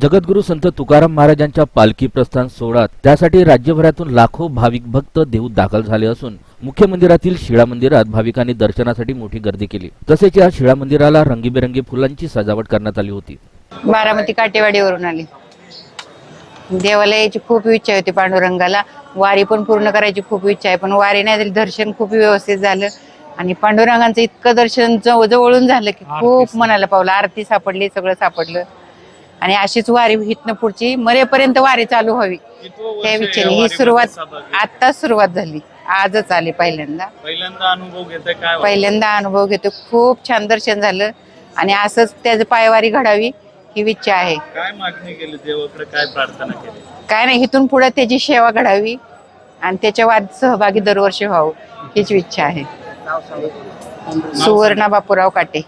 जगद्गुरु संत तुकाराम महाराजांच्या पालखी प्रस्थान सोहळ्यात त्यासाठी राज्यभरातून लाखो भाविक भक्त देऊत दाखल झाले असून मुख्य मंदिरातील शिळा मंदिरात भाविकांनी दर्शनासाठी मोठी गर्दी केली. तसेच या शिळा मंदिराला रंगीबेरंगी फुलांची सजावट करण्यात आली होती. बारामती काटेवाडीवरून आली. देवाला यायची खूप इच्छा होती पांडुरंगाला. वारी पण पूर्ण करायची खूप इच्छा आहे पण वारी नाही झाली दर्शन खूप व्यवस्थित झालं. आणि पांडुरंगांचं इतकं दर्शन जवळ जवळून झालं की खूप मनाला पावलं. आरती सापडली सगळं सापडलं. आणि अशीच वारी इथनं पुढची मरेपर्यंत वारी चालू व्हावी. त्या विचाराने ही सुरुवात आत्ताच सुरुवात झाली. आजच आली पहिल्यांदा. पहिल्यांदा अनुभव घेताय काय? पहिल्यांदा अनुभव घेतो खूप छान दर्शन झालं. आणि असंच त्याचं पायवारी घडावी ही इच्छा आहे. काय मागणी केली देवाकडे? काय प्रार्थना केली? काय नाही इथून पुढे त्याची सेवा घडावी आणि त्याच्या वाद सहभागी दरवर्षी व्हावं हीच इच्छा आहे. सुवर्णा बापूराव काटे.